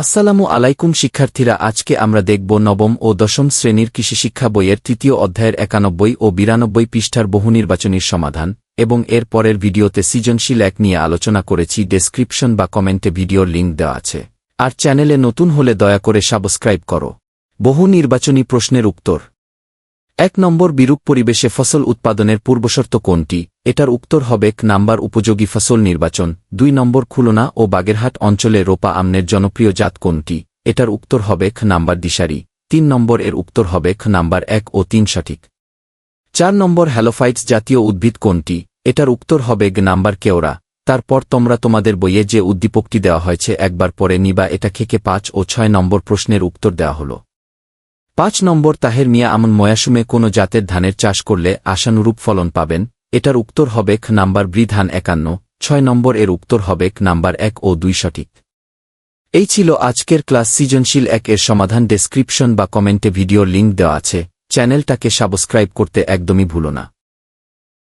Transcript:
আসসালামু আলাইকুম শিক্ষার্থীরা, আজকে আমরা দেখব নবম ও দশম শ্রেণির কৃষি শিক্ষা বইয়ের তৃতীয় অধ্যায়ের একানব্বই ও বিরানব্বই পৃষ্ঠার বহু নির্বাচনীর সমাধান এবং এর পরের ভিডিওতে সৃজনশীল এক নিয়ে আলোচনা করেছি, ডেসক্রিপশন বা কমেন্টে ভিডিওর লিঙ্ক দেওয়া আছে। আর চ্যানেলে নতুন হলে দয়া করে সাবস্ক্রাইব করো। বহু নির্বাচনী প্রশ্নের উত্তর। এক নম্বর, বিরূপ পরিবেশে ফসল উৎপাদনের পূর্বশর্ত কোনটি? এটার উত্তর হবে ক নাম্বার উপযোগী ফসল নির্বাচন, দুই নম্বর খুলনা ও বাগেরহাট অঞ্চলে রোপা আমনের জনপ্রিয় জাত কোনটি, এটার উত্তর হবে খ নাম্বার দিশারি, তিন নম্বর এর উত্তর হবে খ নাম্বার এক ও তিন সঠিক। চার নম্বর হ্যালোফাইটস জাতীয় উদ্ভিদ কোনটি, এটার উত্তর হবে গ নাম্বার কেওড়া, তারপর তোমরা তোমাদের বইয়ে যে উদ্দীপকটি দেওয়া হয়েছে একবার পরে নিবা এটা খেকে পাঁচ ও ছয় নম্বর প্রশ্নের উত্তর দেওয়া হল। পাঁচ নম্বর তাহের মিয়া আমন ময়াসুমে কোনো জাতের ধানের চাষ করলে আশানুরূপ ফলন পাবেন এটার উত্তর হবে খ নাম্বার বৃধান একান্ন, ছয় নম্বর এর উত্তর হবে খ নাম্বার এক ও দুই সঠিক। এই ছিল আজকের ক্লাস সৃজনশীল এক এর সমাধান ডেসক্রিপশন বা কমেন্টে ভিডিও লিঙ্ক দেওয়া আছে, চ্যানেলটাকে সাবস্ক্রাইব করতে একদমই ভুলো না।